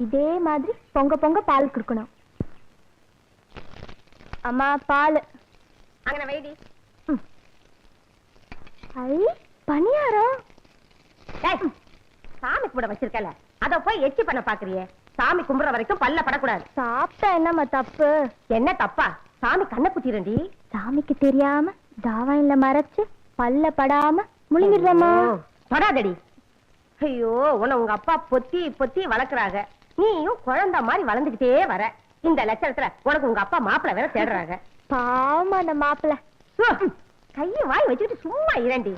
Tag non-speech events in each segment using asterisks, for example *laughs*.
இதே மாதிரி பொங்க பொங்க பால் கொடுக்கணும் அம்மா பால். அங்கன வைடி. ஐ பணியாரம். சாமி கூட வச்சிருக்கல. அத போய் எச்சி பண்ண பாக்குறியே. சாமி கும்பிடுற வரைக்கும் பல்ல படக்கூடாது. சாப்பிட்டா என்னம்மா தப்பு? என்ன தப்பா? சாமி கண்ணை குத்திரண்டி சாமிக்கு தெரியாம தாவாயில மறைச்சு பல்ல படாம முழுங்கிடுறோமா தொடாதடி ஐயோ உன்னை உங்க அப்பா பொத்தி பொத்தி வளர்க்கறாங்க. நீயும் குழந்தை மாதிரி வளர்ந்துகிட்டே வர. இந்த லட்சணத்துல உனக்கு உங்க அப்பா மாப்பிள்ளை வேற தேடுறாங்க. பாவமா அந்த மாப்பிள்ள கைய வாய் வச்சுட்டு சும்மா இரண்டி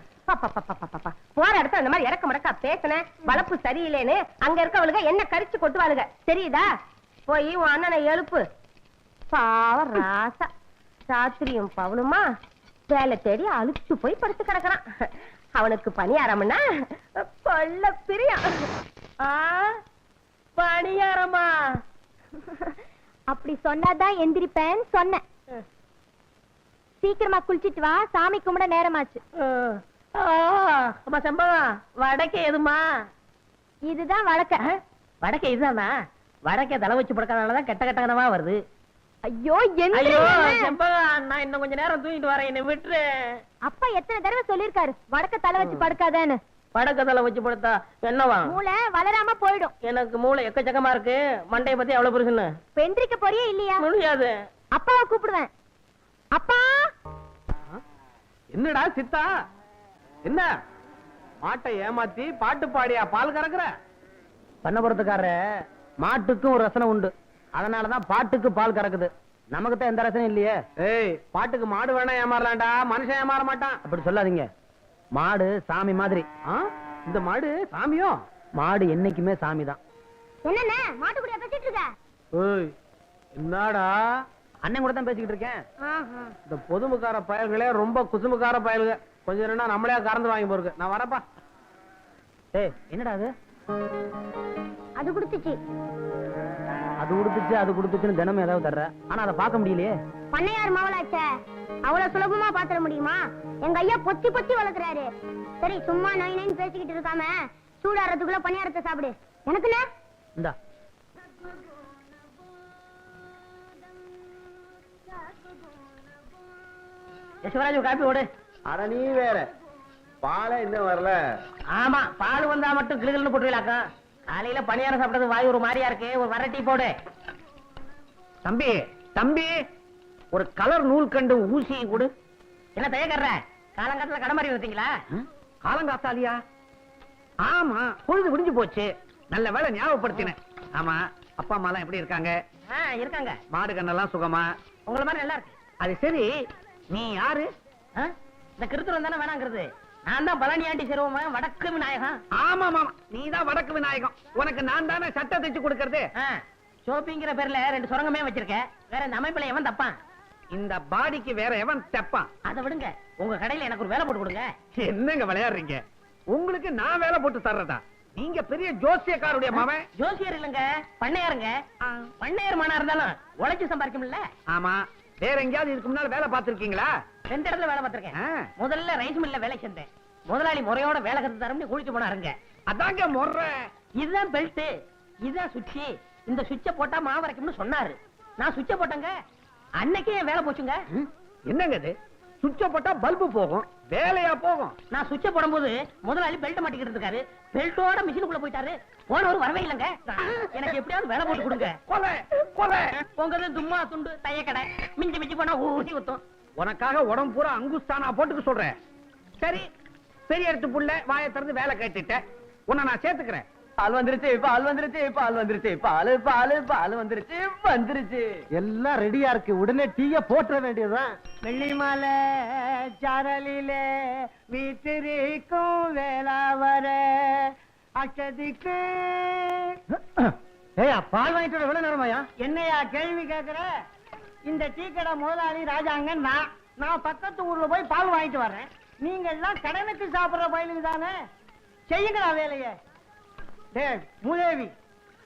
போற இடத்துல அந்த மாதிரி இறக்க மடக்கா பேசுன வளப்பு சரியில்லைன்னு அங்க இருக்கவளுக என்ன கரிச்சு கொட்டுவாளுக. தெரியுதா? போய் உன் அண்ணனை எழுப்பு. பாவம் ராசா. ராத்திரியும் பவனுமா? வேலை தேடி அழுச்சு போய் படுத்து கிடக்குறான். அவனுக்கு பணியாரம்னா கொள்ள பிரியம். ஆ? பணியாரமா அப்படி சொன்னாதான் எந்திரிப்பேன்னு சொன்னேன். சீக்கிரமா குளிச்சிட்டு வா சாமி கும்பிட நேரமாச்சு. அம்மா செம்பகம் வடக்கே எதுமா இதுதான் வழக்க வடக்கே இதுதானா? வடக்கே தலை வச்சு படுக்கறதுனாலதான் கெட்ட கெட்ட கனவா வருது. ஐயோ ஐயோ செம்பகம் நான் இன்னும் கொஞ்ச நேரம் தூங்கிட்டு வரேன் என்னை விட்டுரு. அப்பா எத்தனை தடவை சொல்லிருக்காரு வடக்க தலை வச்சு படுக்காதேன்னு. வடக்க தலை வச்சு படுத்தா என்னவா? மூளை வளராம போயிடும். எனக்கு மூளை எக்கச்சக்கமா இருக்கு. மண்டைய பத்தி எவ்வளவு பெருசுன்னு இப்ப எந்திரிக்க போறியே இல்லையா? முடியாது. அப்பாவை கூப்பிடுவேன். அப்பா! என்னடா சித்தா? என்ன? மாட்டை ஏமாத்தி பாட்டு பாடியா? பால் கறக்குற? பண்ணபுரத்துக்காரர மாட்டுக்கும் ஒரு ரசனை உண்டு. அதனாலதான் பாட்டுக்கு பால் கறக்குது. நமக்கு தான் எந்த ரசனையும் இல்லையே. ஏய் பாட்டுக்கு மாடு வேணா ஏமாறலாம்டா. மனுஷன் ஏமாற மாட்டான். அப்படி சொல்லாதீங்க. மாடு சாமி மாதிரி? இந்த மாடு சாமியோ? மாடு என்னைக்குமே சாமி தான் என்னண்ணே பேசிட்டு இருக்க? ஏய் என்னடா? அண்ணன் கூட தான் பேசிக்கிட்டு இருக்கேன். இந்த பொதுமுக்கார பயல்களே ரொம்ப குசுமுக்கார பயல்க. கொஞ்சம் ரெண்டா நம்மளே கறந்து வாங்கி போருக்கு. நான் வரப்பா. ஏய் என்னடா அது? அது குடுத்துச்சு. அது கொடுத்துச்சு அது கொடுத்துச்சுன்னு தினமும் ஏதாவது தர்ற. ஆனா அதை பார்க்க முடியலையே. பண்ணையார் மாவளாச்சே அவ்வளவு சுலபமா பாத்திர முடியுமா? எங்க ஐயா பொத்தி பொத்தி வளர்க்கறாரு சரி சும்மா நோய் நோயின்னு பேசிக்கிட்டு இருக்காம சூடாறதுக்குள்ள பணியாரத்தை சாப்பிடு. எனக்குண்ணே இந்தா. சிவராஜ் காப்பி ஓடு அட நீ வேற. பாலே இன்னும் வரல. ஆமா பால் வந்தா மட்டும் கிளுகிள்னு போட்டுவிலாக்கும் காலையில பணியாரம் சாப்பிட்டது வாய் ஒரு மாதிரியா இருக்கு ஒரு வர டீ போடு. தம்பி தம்பி ஒரு கலர் நூல் கண்டு ஊசி கொடு. என்ன தயக்கற காலங்காலத்துல கடை மாதிரி வந்தீங்களா காலங்காத்தாலியா? ஆமா பொழுது விடிஞ்சு போச்சு. நல்ல வேலை ஞாபகப்படுத்தினேன் ஆமா அப்பா அம்மா எல்லாம் எப்படி இருக்காங்க? இருக்காங்க. மாடு கண்ணெல்லாம் சுகமா? உங்கள மாதிரி நல்லா இருக்கு. அது சரி நீ யாரு? இந்த கிருத்துரம் தானே வேணாங்கிறது. நான் தான் பழனியாண்டி சிறுவமா வடக்கு விநாயகம். ஆமா மாமா நீ தான் வடக்கு விநாயகம். உனக்கு நான் தானே சட்டை தைச்சு கொடுக்கறது? ஷோப்பிங்கிற பேர்ல ரெண்டு சுரங்கமே வச்சிருக்கேன் வேற இந்த அமைப்புல எவன் தப்பான்? இந்த பாடிக்கு வேற எவன் தெப்பான்? அதை விடுங்க. உங்க கடையில எனக்கு ஒரு வேலை போட்டு கொடுங்க. என்னங்க விளையாடுறீங்க? உங்களுக்கு நான் வேலை போட்டு தர்றதா? நீங்க பெரிய ஜோசியக்காருடைய மவன்? ஜோசியர் இல்லங்க பண்ணையாருங்க. பண்ணையார் மனா இருந்தாலும் உழைச்சு சம்பாதிக்கும்ல ஆமா வேற எங்கேயாவது இதுக்கு முன்னால வேலை பார்த்திருக்கீங்களா? ரெண்டு இடத்துல வேலை பார்த்திருக்கேன். முதல்ல ரைஸ் மில்ல வேலை செஞ்சேன். முதலாளி முறையோட வேலை கத்து தரம்னு குளிச்சு போனாருங்க அதாங்க முறை. இதுதான் பெல்ட் இதுதான் சுவிட்ச். இந்த சுவிட்ச போட்டா மாவு வரைக்கும்னு சொன்னாரு. நான் சுவிட்ச போட்டேங்க. அன்னைக்கே வேலை போச்சுங்க. என்னங்க இது? சுவிட்ச போட்டா பல்பு போகும். வேலையா போகும். நான் சுவிட்ச போடும்போது முதலாளி பெல்ட் மாட்டிக்கிட்டு இருக்காரு. பெல்ட்டோட மிஷினுக்குள்ள போயிட்டாரு. போனவர் வரவே இல்லைங்க. எனக்கு எப்படியாவது வேலை போட்டு கொடுங்க. கொலை கொலை. உங்க தும்மா துண்டு தைய கடை மிஞ்சி மிஞ்சி போனா ஊசி ஊத்தும். உனக்காக உடம்பு பூரா அங்குஸ்தானா போட்டுக்க சொல்றேன். சரி பெரிய இடத்து புள்ள வாயை திறந்து வேலை கேட்டுட்ட. உன்னை நான் சேர்த்துக்கிறேன். பால் வந்துருச்சு பால் வந்துருச்சு பால் வந்துருச்சு பால் பால் பால் வந்துருச்சு வந்துருச்சு. எல்லாம் ரெடியா இருக்கு. உடனே டீய போட்டுற வேண்டியதுதான். வெள்ளிமலை சாரலிலே வீட்டிற்கும் வேளாவர அச்சதிக்கு ஏயா பால் வாங்கிட்டு வர எவ்வளவு நேரமாயா? என்னையா கேள்வி கேக்குற? இந்த டீ கடை முதலாளி ராஜாங்க நான் நான் பக்கத்து ஊர்ல போய் பால் வாங்கிட்டு வர்றேன். நீங்க எல்லாம் கடனுக்கு சாப்பிடுற பயிலுக்கு தானே? செய்யுங்களா வேலையை. டேய் மூதேவி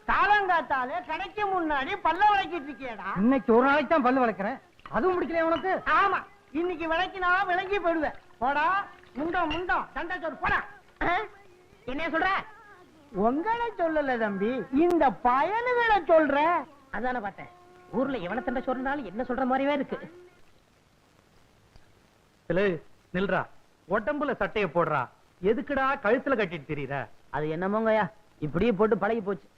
காலங்காத்தாலே கடைக்கு முன்னாடி பல்ல விளக்கிட்டு இருக்கியடா. இன்னைக்கு ஒரு நாளைக்கு தான் பல்லு வளர்க்குறேன் அதுவும் முடிக்கல உனக்கு? ஆமா இன்னைக்கு விளக்கினா விளங்கி போயிடுவேன். போடா முண்டம் முண்டம் தண்டை சோறு போடா. என்ன சொல்ற? உங்களை சொல்லல தம்பி இந்த பயலுகளை சொல்றேன் அதான பார்த்தேன். ஊர்ல எவன தண்டை சொல்றாலும் என்ன சொல்ற மாதிரியே இருக்கு. நில்றா. உடம்புல சட்டைய போடுறா. எதுக்குடா கழுத்துல கட்டிட்டு தெரியுற? அது என்னமோங்கய்யா இப்படியே போட்டு பழகி போச்சு.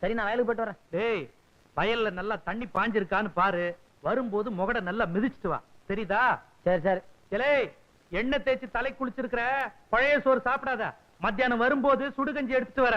சரி நான் வயலுக்கு போயிட்டு வரேன். டேய் வயல்ல நல்லா தண்ணி பாஞ்சிருக்கான்னு பாரு. வரும்போது முகட நல்லா மிதிச்சிட்டு வா. தெரியுதா? சரி சரி. ஏலே எண்ணெய் தேய்ச்சி தலை குளிச்சிருக்கிற பழைய சோறு சாப்பிடாத. மத்தியானம் வரும்போது சுடுகஞ்சி எடுத்துட்டு வர.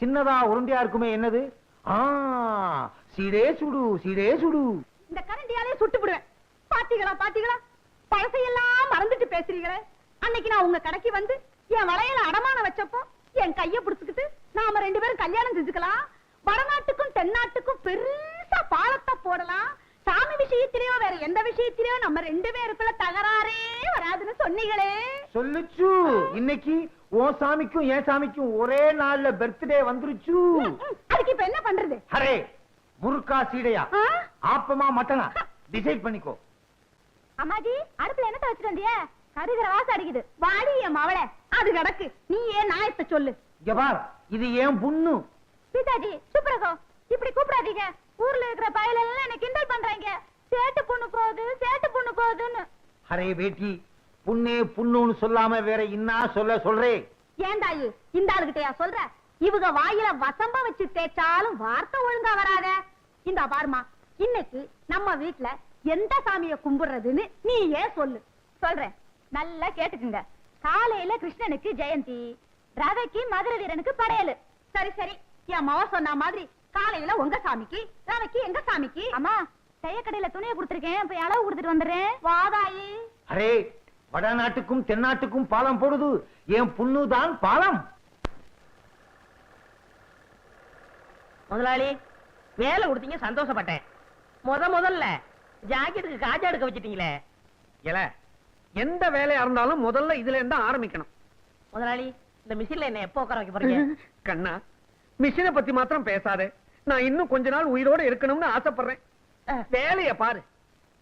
சின்னதா உருண்டையா இருக்குமே என்னது? ஆ சீடே சுடு சீடே சுடு. இந்த கரண்டியாலே சுட்டு விடுவேன் பாத்தீங்களா பாத்தீங்களா? பழசையெல்லாம் மறந்துட்டு பேசுறீங்களே. அன்னைக்கு நான் உங்க கடைக்கு வந்து என் வளையல அடமானம் வச்சப்போ என் கைய புடிச்சுக்கிட்டு நாம ரெண்டு பேரும் கல்யாணம் செஞ்சுக்கலாம். வடநாட்டுக்கும் தென்னாட்டுக்கும் பெருசா பாலத்தை போடலாம். சாமி விஷயத்திலயோ வேற எந்த விஷயத்திலயோ நம்ம ரெண்டு பேருக்குள்ள தகராறே வராதுன்னு சொன்னீங்களே. சொல்லுச்சு. இன்னைக்கு உன் சாமிக்கும் என் சாமிக்கும் ஒரே நாள்ல பர்த்டே வந்துருச்சு. அதுக்கு இப்ப என்ன பண்றது? அரே முறுக்கா சீடையா? ஆப்பமா மட்டனா? டிசைட் பண்ணிக்கோ. அம்மாஜி அடுப்புல என்னத்த வச்சுட்டு வந்திய? கருகிற வாசம் அடிக்குது. வாடி என் மவளை. அது கிடக்கு. நீ ஏன் நாயத்தை சொல்லு. இங்க பார் இது ஏன் புண்ணு. சீதாஜி சுப்ரகோ இப்படி கூப்பிடாதீங்க. ஊர்ல இருக்கிற பயல எல்லாம் என்ன கிண்டல் பண்றாங்க. சேட்டு பொண்ணு போகுது சேட்டு பொண்ணு போகுதுன்னு. அரே பேட்டி. புண்ணே புண்ணுன்னு சொல்லாம வேற இன்னா சொல்ல சொல்றே? ஏன் தாயி? இந்த ஆளுகிட்டயா சொல்ற? இவங்க வாயில வசம்ப வச்சு தேய்ச்சாலும் வார்த்தை ஒழுங்கா வராத. இந்த பாருமா இன்னைக்கு நம்ம வீட்ல எந்த சாமிய கும்பிடுறதுன்னு நீ ஏன் சொல்லு. சொல்றேன். நல்லா கேட்டுக்குங்க. காலையில கிருஷ்ணனுக்கு ஜெயந்தி ரவைக்கு மதுரை வீரனுக்கு படையலு. சரி சரி. என் மவ சொன்ன மாதிரி காலையில உங்க சாமிக்கு ரவைக்கு எங்க சாமிக்கு? அம்மா தையக்கடையில துணியை கொடுத்துருக்கேன். போய் அளவு கொடுத்துட்டு வந்துடுறேன். வாதாயி அரே வடநாட்டுக்கும் தென்னாட்டுக்கும் பாலம் போடுது. என் புண்ணு தான் பாலம். முதலாளி வேலை கொடுத்தீங்க சந்தோஷப்பட்டேன். முத முதல்ல ஜாக்கெட்டுக்கு காஜா எடுக்க வச்சிட்டீங்களே. இல்ல எந்த வேலையா இருந்தாலும் முதல்ல இதுல இருந்து ஆரம்பிக்கணும். முதலாளி இந்த மிஷின்ல என்ன எப்போ உட்கார வைக்க போறீங்க? *laughs* கண்ணா மிஷினை பத்தி மாத்திரம் பேசாதே. நான் இன்னும் கொஞ்ச நாள் உயிரோட இருக்கணும்னு ஆசைப்படுறேன். வேலைய பாரு.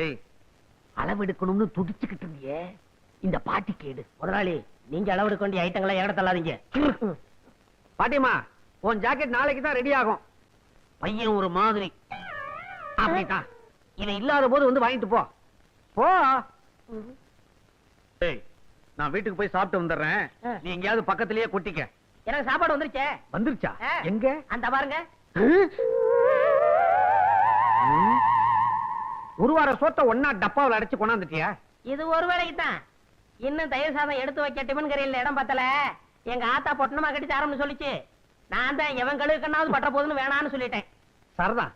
ஏய் அளவு எடுக்கணும்னு துடிச்சுக்கிட்டு இருந்தியே. இந்த பாட்டி கேடு. முதலாளி நீங்க அளவெடுக்க வேண்டிய ஐட்டங்களை இட தள்ளாதீங்க? பாட்டிமா உன் ஜாக்கெட் நாளைக்கு தான் ரெடி ஆகும். பையன் ஒரு மாதிரி. அப்படிதான் இவன் இல்லாத போது வந்து வாங்கிட்டு போ. போ. ஏய் நான் வீட்டுக்கு போய் சாப்பிட்டு வந்துடுறேன். நீ எங்கேயாவது பக்கத்திலேயே கொட்டிக்க. எனக்கு சாப்பாடு வந்துருச்சே. வந்துருச்சா. எங்க? அந்த பாருங்க. ஒரு வார சோத்த ஒன்னா டப்பாவில் அடைச்சு கொண்டாந்துட்டியா? இது ஒரு வேலைக்கு தான் இன்னும் தயிர் சாதம் எடுத்து வைக்க டிபன் கரையில் இடம் பத்தல. எங்க ஆத்தா பொட்டணமா கட்டி தரம்னு சொல்லிச்சு. நான் தான் எவன் கழுவுக்கண்ணாவது பட்ட போதுன்னு வேணான்னு சொல்லிட்டேன். சரதான்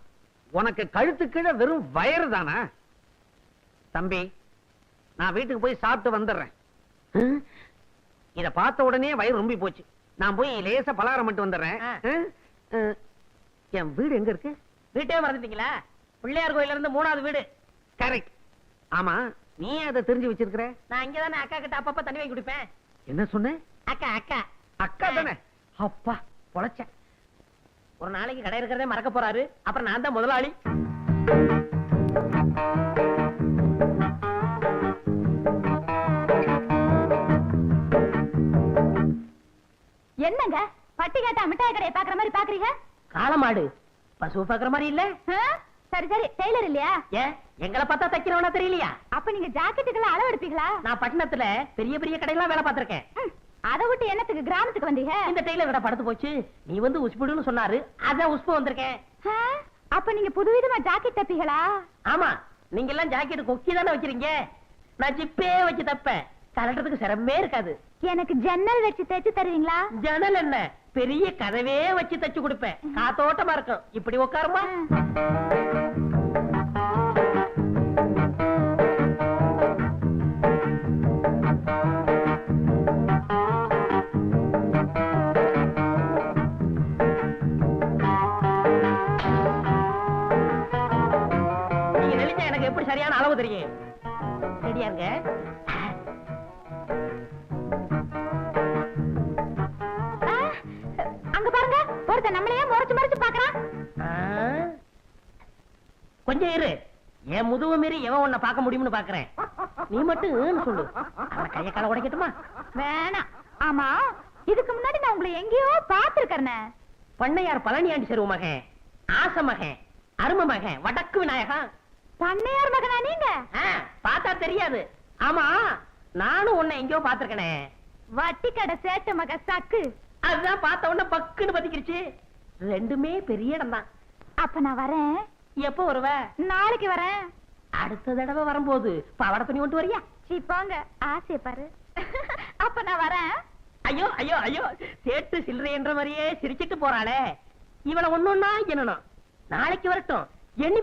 உனக்கு கழுத்து கீழே வெறும் வயறு தானா? தம்பி நான் வீட்டுக்கு போய் சாப்பிட்டு வந்துடுறேன்? இத பார்த்த உடனே வயிறு ரொம்பி போச்சு. நான் போய் லேசா பலகாரம் மட்டும் வந்துடுறேன். என் வீடு எங்க இருக்கு? வீட்டே மறந்துட்டீங்களா? பிள்ளையார் கோயில்ல இருந்து மூணாவது வீடு. கரெக்ட் ஆமா நீ அதை தெரிஞ்சு வச்சிருக்கிற? நான் இங்கதானே அக்கா கிட்ட அப்பப்ப தண்ணி வாங்கி குடிப்பேன். என்ன சொன்ன? அக்கா அக்கா. அக்கா தானே? அப்பா பொழைச்சேன். ஒரு நாளைக்கு கடை இருக்கிறதே மறக்க போறாரு. அப்புறம் நான் தான் முதலாளி. என்னங்க? பட்டி கேட்டா மிட்டாய் கடையை பாக்குற மாதிரி பாக்குறீங்க காளமாடு பசு பாக்குற மாதிரி இல்ல? சரி சரி. டெய்லர் இல்லையா? ஏன்? எங்களை பார்த்தா தைக்கிறவனா தெரியலையா? அப்ப நீங்க ஜாக்கெட்டுக்கெல்லாம் அளவு எடுப்பீங்களா? நான் பட்டணத்துல பெரிய பெரிய கடையெல்லாம் வேலை பார்த்திருக்கேன். அதை விட்டு என்னத்துக்கு கிராமத்துக்கு வந்தீங்க? இந்த டெய்லர் கடை படுத்து போச்சு. நீ வந்து உஸ்புடுன்னு சொன்னாரு. அதான் உஸ்பு வந்திருக்கேன்? அப்ப நீங்க புதுவிதமா ஜாக்கெட் தப்பீங்களா? ஆமா. நீங்க எல்லாம் ஜாக்கெட் கொக்கி தானே வச்சிருங்க நான் ஜிப்பே வச்சு தப்பேன். கலட்டுறதுக்கு சிரமமே இருக்காது. எனக்கு ஜன்னல் வச்சு தைச்சு தருவீங்களா? ஜன்னல் என்ன? பெரிய கதவே வச்சு தச்சு கொடுப்பேன். காத்தோட்டமா இருக்கும். இப்படி உட்காருமா? தெரியும் ரெடியா இருங்க. அங்க பாருங்க ஒருத்தன் நம்மளையே முறைச்சு முறைச்சு பாக்குறான்? கொஞ்சம் இரு. என் முதுகு மீறி எவன் உன்னை பார்க்க முடியும்னு பாக்குறேன் நீ மட்டும் சொல்லு. அவன் கைய கால உடைக்கட்டுமா? வேணாம் ஆமா இதுக்கு முன்னாடி நான் உங்களை எங்கேயோ பாத்துருக்கேன் பண்ணையார் பழனியாண்டி செருவு மகன் ஆச மகன் அரும மகன் வடக்கு விநாயகன். பண்ணையார் மகனா நீங்க? பார்த்தா தெரியாது. ஆமா நானும் உன்னை எங்கேயோ பாத்திருக்கனே வட்டி கடை சேட்டு மக சக்கு. அதுதான் பார்த்த உடனே பக்குன்னு பத்திக்கிடுச்சு ரெண்டுமே பெரிய இடம் தான் அப்ப நான் வரேன். எப்போ வருவ? நாளைக்கு வரேன். அடுத்த தடவை வரும்போது பவட துணி கொண்டு வரியா? சீ போங்க. ஆசை பாரு. *laughs* அப்ப நான் வரேன். ஐயோ ஐயோ ஐயோ. சேட்டு சில்லறை என்ற மாதிரியே சிரிச்சிட்டு போறாளே. இவளை ஒன்னொன்னா என்னணும் நாளைக்கு வரட்டும். எண்ணி